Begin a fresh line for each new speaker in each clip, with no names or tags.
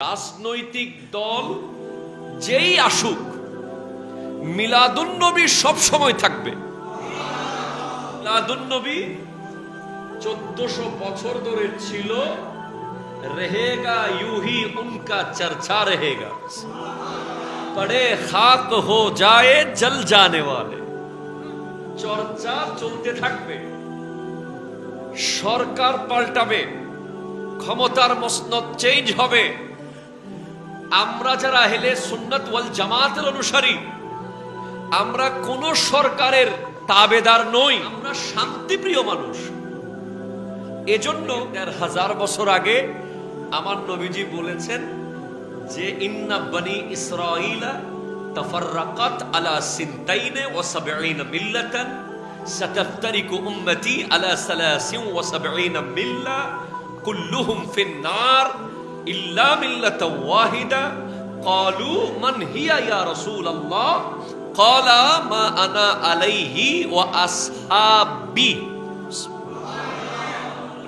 রাজনৈতিক দল যেই আসুক, মিলাদুন্নবী সবসময় থাকবে। মিলাদুন্নবী চোদ্দশো বছর ধরে ছিল। রেহেগা ইউহি উনকা চর্চা রেহেগা। পড়ে খাক হো যায় জল জানে ওয়ালে। চর্চা চলতে থাকবে। সরকার পাল্টাবে। ক্ষমতার মসনদ চেঞ্জ হবে। আমরা যারা হেলে সুন্নত ওয়াল জামাতের অনুসারী, আমরা কোন সরকারের তাবেদার নই। আমরা শান্তিপ্রিয় মানুষ। এজন্য দেড় হাজার বছর আগে আমার নবীজি বলেছেন যে, ইন্না বনি ইসরাইলা তাফাররাকাত আলা সিনতাইনে ওয়া সাবঈনা মিল্লাতান, সাতাফতারিকু উম্মতি আলা সালাসিন ওয়া সাবঈনা মিল্লা কুল্লুহুম ফিন নার। ইল্লা মিল্লাতা ওয়াহিদা ক্বালু মান হিয়া ইয়া রাসূলুল্লাহ ক্বালা মা আনা আলাইহি ওয়া আসহাবি।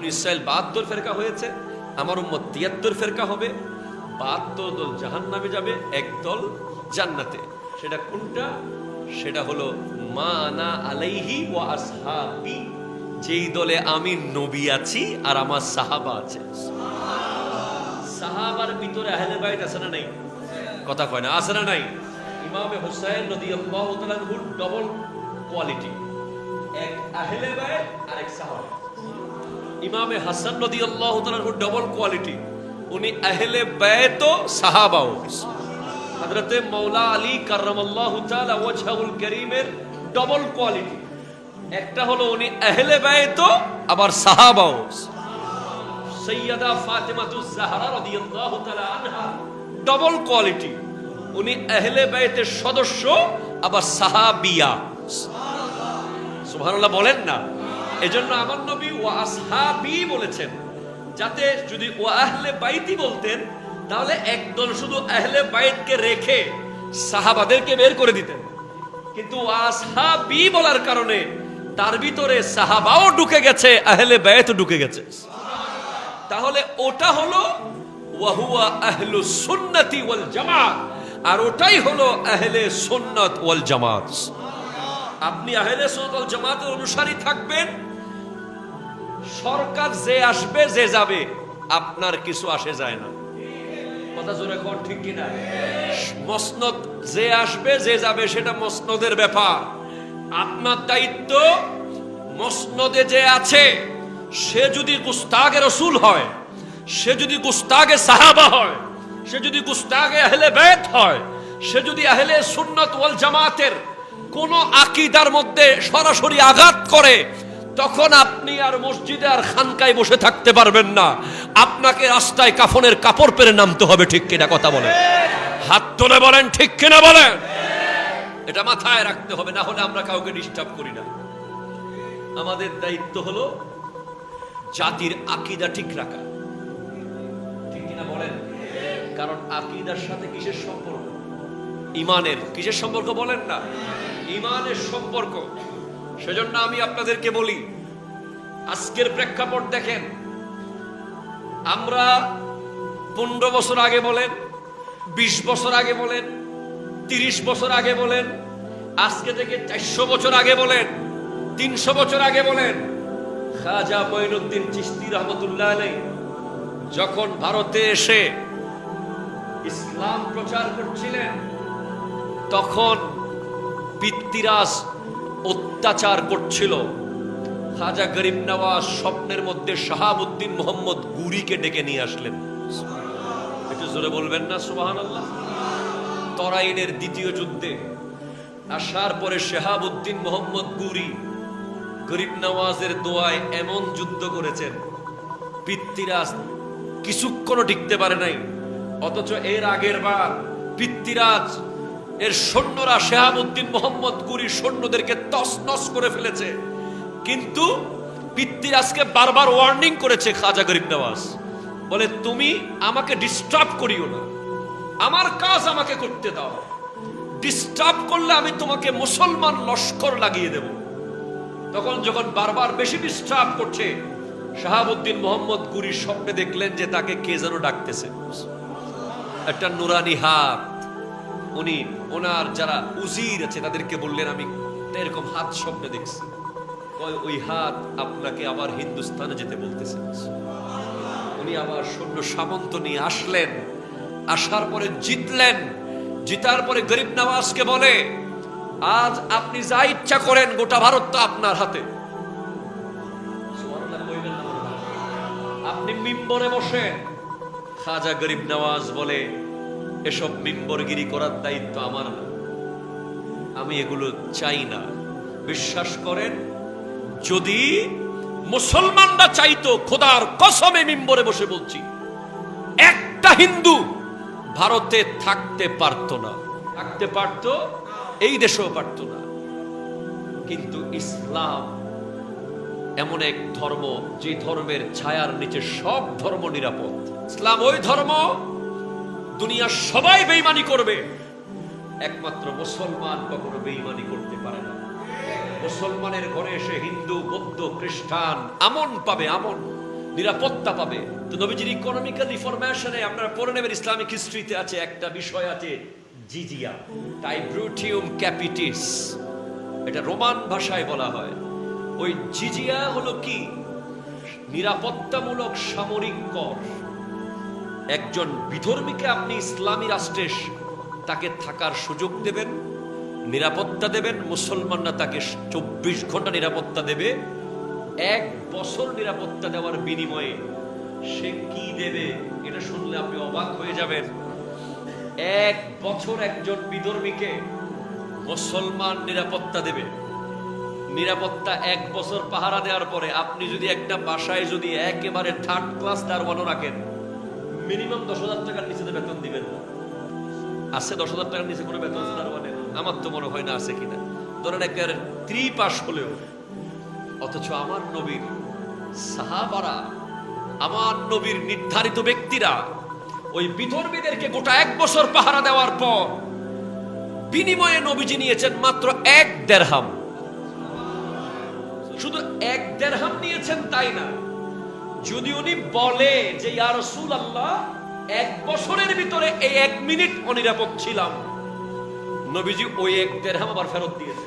ইসরায়েল বাহাত্তর ফেরকা হয়েছে, আমার উম্মত তিয়াত্তর ফেরকা হবে। বাহাত্তর দল জাহান নামে যাবে একদল জান্নাতে। সেটা কোনটা? সেটা হলো মা আনা আলাইহি ও আসহাবি। যেই দলে আমি নবী আছি আর আমার সাহাবা আছে। সাহাবার ভিতরে আহলে বাইত আছে না নাই? কথা কয় না, আছে না নাই? ইমামে হুসাইন রাদিয়াল্লাহু তাআলা ডবল কোয়ালিটি এক আহলে বাইত আর এক সাহাবা। ইমামে হাসান নদী আল্লাহ ডবল কোয়ালিটি উনি আহলে ব্যয়ত সাহাবাও। হযরতে মৌলা আলী কাররামাল্লাহু তাআলা ওয়াজহুল করিমের ডবল কোয়ালিটি একটা হলো উনি আহলে ব্যয়ত আবার সাহাবাও। সৈয়দা ফাতেমাতুজ জাহরা রাদিয়াল্লাহু তাআলা আনহা ডবল কোয়ালিটি উনি আহলে ব্যয়তের সদস্য, আবার সাহাবিয়া। সুবহানাল্লাহ বলেন না। এজন্য আমার নবী ও আসহাবি বলেছেন, যাতে যদি ও আহলে বাইতি বলতেন, তাহলে একদল শুধু আহলে বাইতকে রেখে সাহাবাদেরকে বের করে দিতেন। কিন্তু আসহাবি বলার কারণে তার ভিতরে সাহাবাও ঢুকে গেছে, আহলে বাইত ঢুকে গেছে। তাহলে ওটা হলো ওয়াহুয়া আহলু সুন্নতি ওয়াল জামাত। আর ওটাই হলো আহলে সুন্নত ওয়াল জামাত। আপনি আহলে সুন্নত ওয়াল জামাতের অনুসারী থাকবেন। সরকার যে আসবে, যে যাবে, আপনার কিছু আসে যায় না। কথা জোরে কর ঠিক কিনা? মসনদ যে আসবে, যে যাবে, সেটা মসনদের ব্যাপার। আপনার দায়িত্ব মসনদে যে আছে সে যদি গুস্তাগে রসুল হয়, সে যদি গুস্তাগে সাহাবা হয়, সে যদি গুস্তাগে আহলে বেত হয়, সে যদি আহলে সুন্নত ওয়াল জামাতের কোন আকিদার মধ্যে সরাসরি আঘাত করে, তখন আপনি আর মসজিদে আর খানকায় বসে থাকতে পারবেন না। আপনাকে রাস্তায় কাফনের কাপড় পেরে নামতে হবে, ঠিক কিনা কথা বলেন। হাত তুলে বলেন, ঠিক কিনা বলেন? এটা মাথায় রাখতে হবে, না হলে আমরা কাউকে ডিস্টার্ব করি না। আমাদের দায়িত্ব হলো জাতির আকিদা ঠিক রাখা। ঠিক কিনা বলেন? কারণ আকিদার সাথে কিসের সম্পর্ক? ইমানের। কিসের সম্পর্ক বলেন না? ইমানের সম্পর্ক। সেজন্য আমি আপনাদেরকে বলি, আজকের প্রেক্ষাপট দেখেন। আমরা পনেরো বছর আগে বলেন, বিশ বছর আগে বলেন, তিরিশ বছর আগে বলেন, আজকে থেকে চারশো বছর আগে বলেন, তিনশো বছর আগে বলেন খাজা মঈনুদ্দিন চিস্তি রহমতুল্লাহ আলাই যখন ভারতে এসে ইসলাম প্রচার করছিলেন, তখন পিতৃরাজ অত্যাচার করছিল। খাজা গরিব নওয়াজ স্বপ্নের মধ্যে শাহাবুদ্দিন মোহাম্মদ গুরিকে ডেকে নিয়ে আসলেন। একটু জোরে বলবেন না সুবাহান আল্লাহ তরাইনের দ্বিতীয় যুদ্ধে আসার পরে শাহাবুদ্দিন মোহাম্মদ গুরি গরিব নওয়াজের দোয়ায় এমন যুদ্ধ করেছেন, পিতৃরাজ কিছুক্ষণ টিকতে পারে নাই, অথচ এর আগের বার পিতৃরাজ, এর সৈন্যরা শেহাবুদ্দিন মোহাম্মদ গুরি সৈন্যদেরকে তস নস করে ফেলেছে। কিন্তু পিতৃরাজকে বারবার ওয়ার্নিং করেছে খাজা গরিব নওয়াজ। বলে, তুমি আমাকে ডিস্টার্ব করিও না। আমার কাজ আমাকে করতে দাও। ডিস্টার্ব করলে আমি তোমাকে মুসলমান লস্কর লাগিয়ে দেব। তখন যখন বারবার বেশি ডিস্টার্ব করছে, শাহাবুদ্দিন মোহাম্মদ গুরি স্বপ্নে দেখলেন যে তাকে কে যেন ডাকতেছে। একটা নুরানি হাত। উনি, ওনার যারা উজির আছে, তাদেরকে বললেন, আমি এরকম হাত স্বপ্নে দেখছি। ওই হাত আপনাকে আবার হিন্দুস্তানে যেতে বলতেছেন উনি আবার সৈন্য সামন্ত নিয়ে আসলেন। আসার পরে জিতলেন। জিতার পরে গরিব নওয়াজকে বলে আজ আপনি যা ইচ্ছা করেন, গোটা ভারত তো আপনার হাতে। আপনি মিম্বরে বসেন। খাজা গরিব নওয়াজ বলে, এসব মিম্বরগিরি করার দায়িত্ব আমার না। আমি এগুলো চাই না। বিশ্বাস করেন, যদি মুসলমানরা চাইতো, খোদার কসমে মিম্বরে বসে বলছি, একটা হিন্দু ভারতে থাকতে পারত না। থাকতে পারত? এই দেশেও পারত না। কিন্তু ইসলাম এমন এক ধর্ম, যে ধর্মের ছায়ার নিচে সব ধর্ম নিরাপদ। ইসলাম ওই ধর্ম, দুনিয়ার সবাই বেইমানি করবে। একমাত্র মুসলমান কখনো বেইমানি করতে পারে না। মুসলমানের ঘরে এসে হিন্দু, বৌদ্ধ, খ্রিস্টান আমন পাবে, আমন নিরাপত্তা পাবে। তো নবীজির ইকোনমিক্যাল রিফরমেশনে আপনারা পড়ে নেবেন, ইসলামিক হিস্ট্রিতে আছে একটা বিষয় আছে জিজিয়া। টাইব্রুটিউম ক্যাপিটিস এটা রোমান ভাষায় বলা হয়। ওই জিজিয়া হলো কি? নিরাপত্তামূলক সামরিক কর। একজন বিধর্মীকে আপনি ইসলামী রাষ্ট্রে তাকে থাকার সুযোগ দেবেন, নিরাপত্তা দেবেন, মুসলমানরা তাকে চব্বিশ ঘণ্টা নিরাপত্তা দেবে। এক বছর নিরাপত্তা দেওয়ার বিনিময়ে সে কি দেবে, এটা শুনলে আপনি অবাক হয়ে যাবেন। এক বছর একজন বিধর্মীকে মুসলমান নিরাপত্তা দেবে। নিরাপত্তা এক বছর পাহারা দেওয়ার পরে আপনি যদি একটা বাসায় যদি একেবারে থার্ড ক্লাস দারওয়ানও রাখেন মিনিমাম দশ হাজার টাকার নিচে বেতন দিবেন আছে দশ হাজার টাকার নিচে কোনো বেতন আছে দারওয়ানের আমার তো মনে হয় না আছে কিনা। ধরেন একেবারে ত্রি পাস হলেও। অথচ আমার নবীর সাহাবারা, আমার নবীর নির্ধারিত ব্যক্তিরা ওই বিধর্মীদেরকে গোটা এক বছর পাহারা দেওয়ার পর বিনিময়ে নবীজি নিয়েছেন মাত্র এক দেড়হাম। শুধু এক দেড়হাম নিয়েছেন তাই না, যদি উনি বলে যে, ইয়া রসুল আল্লাহ এক বছরের ভিতরে এই এক মিনিট অনিরাপদ ছিলাম। নবীজি ওই এক দেড়হাম আবার ফেরত দিয়েছে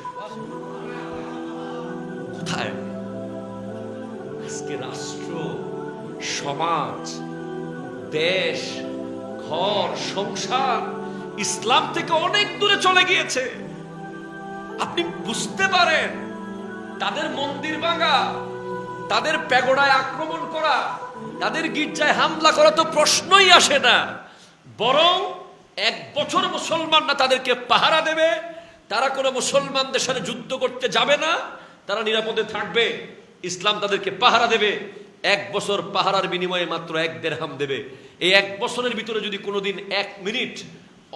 কোথায়? আজকে রাষ্ট্র, সমাজ, দেশ ঘর, সংসার, ইসলাম থেকে অনেক দূরে চলে গিয়েছে। আপনি বুঝতে পারেন, তাদের মন্দির ভাঙা, তাদের প্যাগোডায় আক্রমণ করা, তাদের গির্জায় হামলা করা তো প্রশ্নই আসে না। বরং এক বছর মুসলমানরা তাদেরকে পাহারা দেবে, তারা কোনো মুসলমানদের সাথে যুদ্ধ করতে যাবে না, তারা নিরাপদে থাকবে, ইসলাম তাদেরকে পাহারা দেবে। এক বছর পাহারার বিনিময়ে মাত্র এক দেড়হাম দেবে। এই এক বছরের ভিতরে যদি কোনোদিন এক মিনিট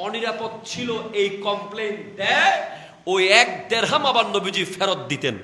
অনিরাপদ ছিল এই কমপ্লেন দেয়, ওই এক দেড়হাম আবার নবীজি ফেরত দিতেন।